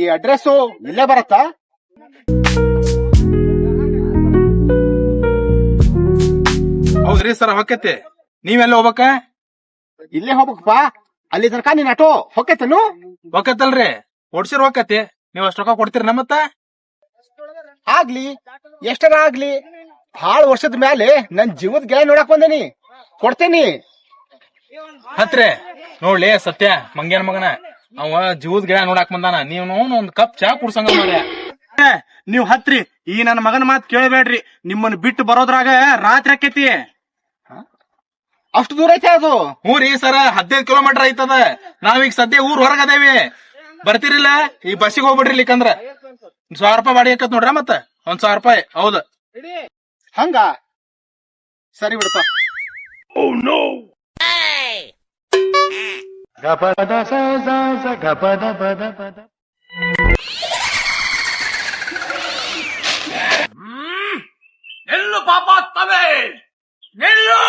ಈ ಅಡ್ರೆಸ್ ಇಲ್ಲೇ ಬರತ್ತಾ? ಹೌದ್ರಿ ಸರ್ ಹೊಕ್ಕೈತಿ ನೀವೆಲ್ಲ ಹೋಗ್ಬೇಕ? ಇಲ್ಲೇ ಹೋಗ್ಬೇಕಪ್ಪ. ಅಲ್ಲಿ ತನಕ ನೀನ್ ಆಟೋ ಹೊಕ್ಕೈತನು ಹೊಕ್ಕತ್ತಲ್ರಿ ಓಡ್ಸಿರ್ ಹೊಕ್ಕತಿ ನೀವ್ ಅಷ್ಟು ರೊಕ್ಕ ಕೊಡ್ತೀರಿ ನಮ್ಮತ್ತ? ಆಗ್ಲಿ ಎಷ್ಟರ ಆಗ್ಲಿ. ಭಾಳ ವರ್ಷದ ಮೇಲೆ ನನ್ ಜೀವದ ಗೆಳೆ ನೋಡಕ್ ಬಂದೇನಿ. ಕೊಡ್ತೇನಿ. ಹತ್ರೆ ನೋಡ್ಲಿ ಸತ್ಯ ಮಂಗ್ಯಾನ ಮಗನ. ಅವ ಜೀವದ ಗಿಡ ನೋಡಾಕ್ ಬಂದಾನ. ನೀವು ಒಂದ್ ಕಪ್ ಚಾ ಕುಡ್ಸಂಗ ಮಾಡ್ಯ. ನೀವ್ ಹತ್ರಿ. ಈ ನನ್ನ ಮಗನ ಮಾತ್ ಕೇಳಬೇಡ್ರಿ. ನಿಮ್ಮನ್ ಬಿಟ್ಟು ಬರೋದ್ರಾಗ ರಾತ್ರಿ ಆಕೇತಿ. ಅಷ್ಟು ದೂರ ಐತೆ ಅದು. ಹ್ಞೂ ರೀ ಸರ ಹದಿನೈದು ಕಿಲೋಮೀಟರ್ ಐತದ. ನಾವೀಗ ಸದ್ಯ ಊರ್ ಹೊರಗದೇವಿ ಬರ್ತಿರಿಲ್ಲ? ಈ ಬಸ್ಸಿಗೆ ಹೋಗ್ಬಿಡ್ರಿ ಇಲ್ಲಿಕಂದ್ರ ಒಂದ್ ಸಾವಿರ ರೂಪಾಯಿ ಬಾಡಿ ಆಕತ್ ನೋಡ್ರ ಮತ್ತ? ಒಂದ್ ಸಾವಿರ ರೂಪಾಯಿ ಹೌದ. ಹಂಗ? ಸರಿ ಬಿಡಪ್ಪ. గపద స గపద పద పద నిల్లు పాపా తవే నిల్లు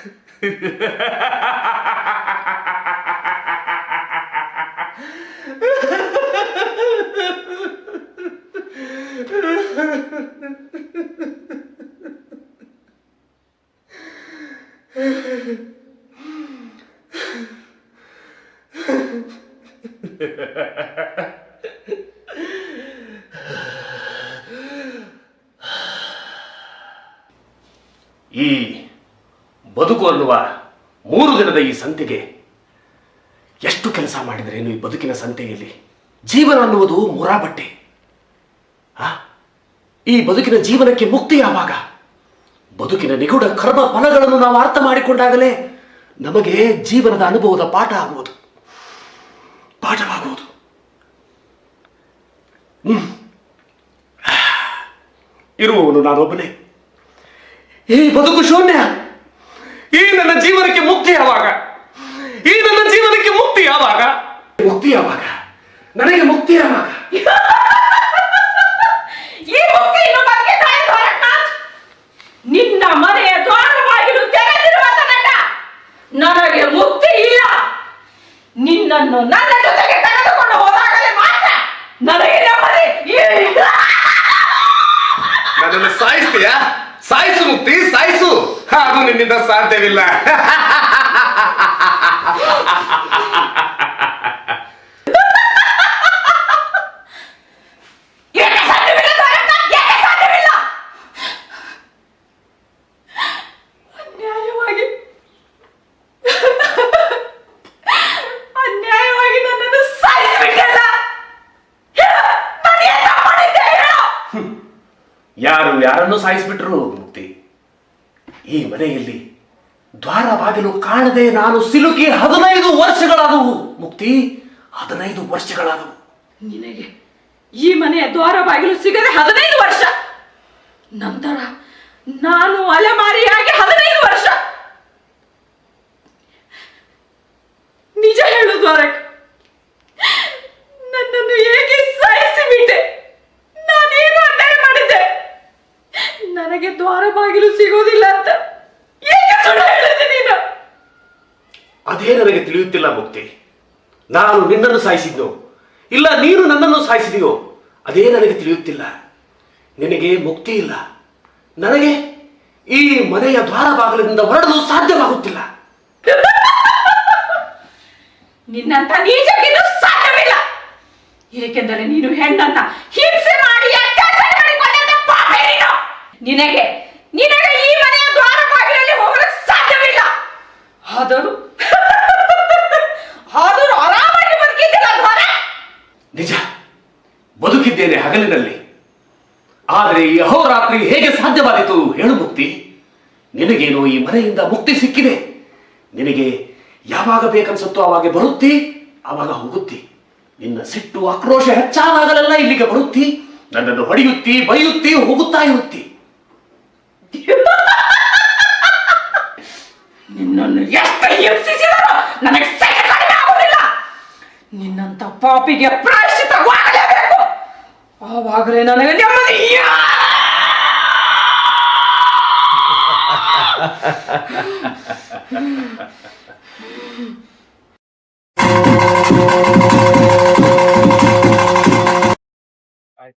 Ha ha ha. ಬದುಕು ಅನ್ನುವ ಮೂರು ದಿನದ ಈ ಸಂತೆಗೆ ಎಷ್ಟು ಕೆಲಸ ಮಾಡಿದರೇನು ಈ ಬದುಕಿನ ಸಂತೆಯಲ್ಲಿ? ಜೀವನ ಅನ್ನುವುದು ಮುರಾಬಟ್ಟೆ. ಆ? ಈ ಬದುಕಿನ ಜೀವನಕ್ಕೆ ಮುಕ್ತಿ ಯಾವಾಗ ಬದುಕಿನ ನಿಗೂಢ ಕರ್ಮ ಫಲಗಳನ್ನು ನಾವು ಅರ್ಥ ಮಾಡಿಕೊಂಡಾಗಲೇ ನಮಗೆ ಜೀವನದ ಅನುಭವದ ಪಾಠ ಆಗುವುದು. ಪಾಠವಾಗುವುದು. ಇರುವವನು ನಾನೊಬ್ಬನೇ. ಈ ಬದುಕು ಶೂನ್ಯ. ಈ ನನ್ನ ಜೀವನಕ್ಕೆ ಮುಕ್ತಿ ಯಾವಾಗ? ಈ ನನ್ನ ಜೀವನಕ್ಕೆ ಮುಕ್ತಿ ಯಾವಾಗ? ಮುಕ್ತಿ ಯಾವಾಗ? ನನಗೆ ಮುಕ್ತಿ ಯಾವಾಗ? ಈ ಮುಕ್ತಿ ಇನ್ನು ಬಗ್ಗೆ ನಿನ್ನ ಮನೆಯ ದ್ವಾರ ಬಾಗಿಲು ತೆರೆದಿರುವ ತನಕ ನನಗೆ ಮುಕ್ತಿ ಇಲ್ಲ. ನಿನ್ನನ್ನು ನನ್ನ ತೆಗೆದುಕೊಂಡು ಹೋದಾಗಲೇ ಮಾತ್ರ ನನಗೆ ನೆಮ್ಮದಿ ಇಲ್ಲ. ನನ್ನನ್ನು ಸಾಯಿಸ್ತೀಯಾ ಸಾಯಿಸು ಮುಕ್ತಿ ಸಾಯಿಸು ಅದು ನಿನ್ನಿಂದ ಸಾಧ್ಯವಿಲ್ಲ ಏಕೆ ಸಾಧ್ಯವಿಲ್ಲ ಗೋರಖ್ನಾಥ್? ಏಕೆ ಸಾಧ್ಯವಿಲ್ಲ ಅನ್ಯಾಯವಾಗಿ ಅನ್ಯಾಯವಾಗಿ ನನ್ನನ್ನು ಸಾಯಿಸಿಬಿಟ್ಟಲ್ಲ ನಾನು ಎಂತ ಮಾಡಿದ್ದೆ ಸಾಧ್ಯವಿಲ್ಲ. ಯಾರು ಯಾರನ್ನು ಸಾಯಿಸ್ಬಿಟ್ರು ಮುಕ್ತಿ? ಈ ಮನೆಯಲ್ಲಿ ದ್ವಾರ ಬಾಗಿಲು ಕಾಣದೆ ನಾನು ಸಿಲುಕಿ ಹದಿನೈದು ವರ್ಷಗಳಾದವು. ಮುಕ್ತಿ, ಹದಿನೈದು ವರ್ಷಗಳಾದವು. ನಿನಗೆ ಈ ಮನೆಯ ದ್ವಾರ ಬಾಗಿಲು ಸಿಗದೆ ಹದಿನೈದು ವರ್ಷ. ನಂತರ ನಾನು ಅಲೆಮಾರಿಯಾಗಿ ಹದಿನೈದು ವರ್ಷ ನಿಜ ಹೇಳು ದ್ವಾರಕ್ ನನ್ನನ್ನು ಏಕೆ ಸಾಯಿಸಿಬಿಟ್ಟೆ ನಾನೇನು ಅನ್ಯಾಯ ಮಾಡಿದ್ದೆ ನನಗೆ ದ್ವಾರ ಬಾಗಿಲು ಸಿಗೋದಿಲ್ಲ ಅಂತ ಏಕೆ ಸುಳ್ಳು ಹೇಳಿದೆ ನೀನು ಅದೇ ನನಗೆ ತಿಳಿಯುತ್ತಿಲ್ಲ ಮುಕ್ತಿ. ನಾನು ನಿನ್ನನ್ನು ಸಾಯಿಸಿದ್ದು ಇಲ್ಲ, ನೀನು ನನ್ನನ್ನು ಸಾಯಿಸಿದೆಯೋ? ಅದೇ ನನಗೆ ತಿಳಿಯುತ್ತಿಲ್ಲ. ನಿನಗೆ ಮುಕ್ತಿ ಇಲ್ಲ. ನನಗೆ ಈ ಮನೆಯ ದ್ವಾರ ಬಾಗಿಲಿನಿಂದ ಹೊರಡಲು ಸಾಧ್ಯವಾಗುತ್ತಿಲ್ಲ. ನಿನ್ನಂತ ನೀಚಕ್ಕಿದು ಸಾಧ್ಯವಿಲ್ಲ. ಏಕೆಂದರೆ ನೀನು ಹೆಣ್ಣನ್ನ ಹಿಂಸೆ ಮಾಡಿ ನಿನಗೆ ನಿನಗೆ ಈ ಮನೆಯ ದ್ವಾರ ಬಾಗಿಲಲ್ಲಿ ಹೋಗಲು ಸಾಧ್ಯವಿಲ್ಲ. ಆದರೂ ನಿಜ. ಬದುಕಿದ್ದೇನೆ ಹಗಲಿನಲ್ಲಿ. ಆದರೆ ಈ ಅಹೋರಾತ್ರಿ ಹೇಗೆ ಸಾಧ್ಯವಾದಿತು ಹೇಳು ಮುಕ್ತಿ. ನಿನಗೇನು ಈ ಮನೆಯಿಂದ ಮುಕ್ತಿ ಸಿಕ್ಕಿದೆ? ನಿನಗೆ ಯಾವಾಗ ಬೇಕನ್ಸುತ್ತೋ ಅವಾಗ ಬರುತ್ತಿ ಆವಾಗ ಹೋಗುತ್ತಿ. ನಿನ್ನ ಸಿಟ್ಟು ಆಕ್ರೋಶ ಹೆಚ್ಚಾದಾಗಲೆಲ್ಲ ಇಲ್ಲಿಗೆ ಬರುತ್ತಿ, ನನ್ನನ್ನು ಹೊಡೆಯುತ್ತಿ, ಬೈಯುತ್ತಿ, ಹೋಗುತ್ತಾ ಇರುತ್ತಿ. ನಿನ್ನನ್ನು ಎಷ್ಟು ಹಿಂಸಿಸಿದರೂ ನನಗೆ ಸಿಟ್ಟು ಕಡಿಮೆ ಆಗುವುದಿಲ್ಲ ನಿನ್ನಂತ ಪಾಪಿಗೆ ಪ್ರಾಯಶ್ಚಿತವಾಗಲೇಬೇಕು. ಆವಾಗಲೇ ನನಗೆ ನೆಮ್ಮದಿ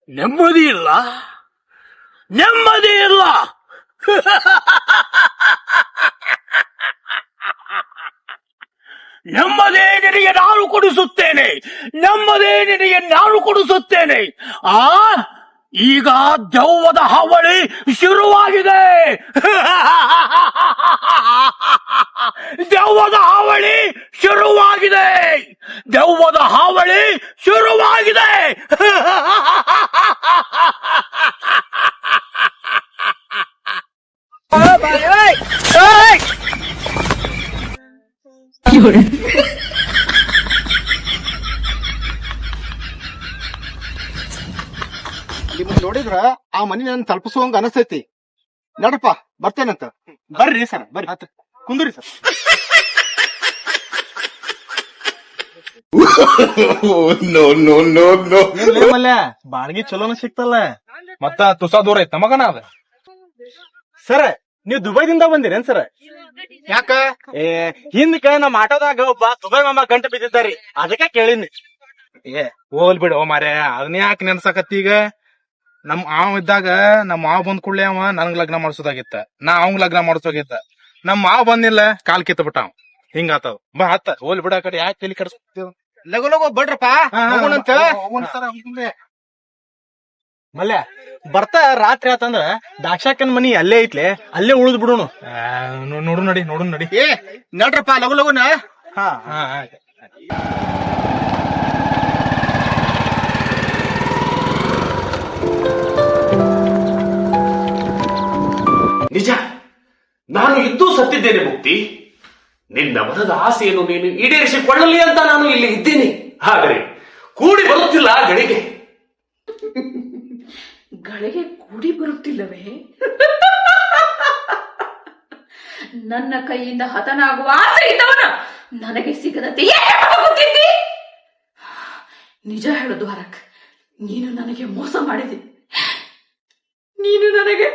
ನೆಮ್ಮದಿ ಇಲ್ಲ. ನೆಮ್ಮದಿ ಇಲ್ಲ. ನಿನಗೆ ನಾನು ಕೊಡಿಸುತ್ತೇನೆ. ನಮ್ಮದೇ ನಿನಗೆ ನಾನು ಕೊಡಿಸುತ್ತೇನೆ. ಆ ಈಗ ದೆವ್ವದ ಹಾವಳಿ ಶುರುವಾಗಿದೆ. ದೆವ್ವದ ಹಾವಳಿ ಶುರುವಾಗಿದೆ. ದೆವ್ವದ ಹಾವಳಿ ಶುರುವಾಗಿದೆ. ನಿಮ್ಮನ್ನ ನೋಡಿದ್ರ ಆ ಮನಿ ನನ್ ತಲುಪಿಸುವಂಗ ಅನಸ್ತೈತಿ. ನಡಪ್ಪ ಬರ್ತೇನಂತ. ಬರ್ರಿ ಸರ್ ಬರ್ರಿ. ಕುಂದ್ರಿ ಸರ್. ಬಾಡ್ಗಿ ಚಲೋನ ಸಿಕ್ತಲ್ಲ. ಮತ್ತ ತುಸಾ ದೂರ ಐತ ಮಗನ ಅದ. ಸರ್ ನೀವು ದುಬೈದಿಂದ ಬಂದಿರೇನ್ ಸರ್? ಯಾಕ? ಏ ಹಿಂದಕ ನಮ್ಮ ಆಟೋದಾಗ ಒಬ್ಬ ದುಬೈ ಮಾಮ ಗಂಟು ಬಿದ್ದಿದ್ದಾರಿ. ಅದಕ್ಕೆ ಕೇಳಿನಿ ಏ ಹೋಗ್ಲಿ ಬಿಡು ಮಾರ್ಯ ಅದನ್ನ ಯಾಕೆ ನೆನ್ಸಕತ್ತೀಗ ಈಗ? ನಮ್ ಮಾವ ಇದ್ದಾಗ ನಮ್ ಮಾವ ಬಂದ್ ಕೂಡಲೇ ಅವ ನನ್ಗ್ ಲಗ್ನ ಮಾಡ್ಸೋದಾಗಿತ್ತ. ನಾ ಅವಂಗ್ ಲಗ್ನ ಮಾಡ್ಸೋಗಿತ್ತ ನಮ್ ಮಾವ ಬಂದಿಲ್ಲ ಕಾಲ್ ಕಿತ್ತ ಬಿಟ್ಟ ಅವ್. ಹಿಂಗ ಆತವ್ ಬಾ ಹತ್ತ. ಹೋಲ್ ಬಿಡ ಕಡೆ. ಯಾಕೆ ತಲಿ ಕಡ್ಸ್ತೀವ ಲಗು ಲಗು ಬಡ್ರಪ್ಪ. ಮಲ್ಯ ಬರ್ತಾ ರಾತ್ರಿ ಆತಂದ್ರ ದಾಕ್ಷಾಕನ್ ಮನಿ ಅಲ್ಲೇ ಐತ್ಲೆ ಅಲ್ಲೇ ಉಳಿದ್ ಬಿಡೋಣ. ನೋಡು ನಡಿ ನೋಡು ನಡಿ. ಏ ನಡ್ರಪ್ಪ ಲಗು ಲಗುನ. ಹಾ ಹಾ ನಿಜ. ನಾನು ಇದ್ದೂ ಸತ್ತಿದ್ದೇನೆ ಮುಕ್ತಿ. ನಿನ್ನ ಮನದ ಆಸೆಯನ್ನು ನೀನು ಈಡೇರಿಸಿಕೊಳ್ಳಲಿ ಅಂತ ನಾನು ಇಲ್ಲಿ ಇದ್ದೀನಿ. ಆದರೆ ಕೂಡಿ ಬರುತ್ತಿಲ್ಲ ಗಳಿಗೆ. ಗಳಿಗೆ ಕೂಡಿ ಬರುತ್ತಿಲ್ಲವೇ? ನನ್ನ ಕೈಯಿಂದ ಹತನಾಗುವ ಆಸೆ ಇದ್ದವನ ನನಗೆ ಸಿಗದಂತೆ ನಿಜ ಹೇಳು ಹರಕ್ ನೀನು ನನಗೆ ಮೋಸ ಮಾಡಿದೆ. ನೀನು ನನಗೆ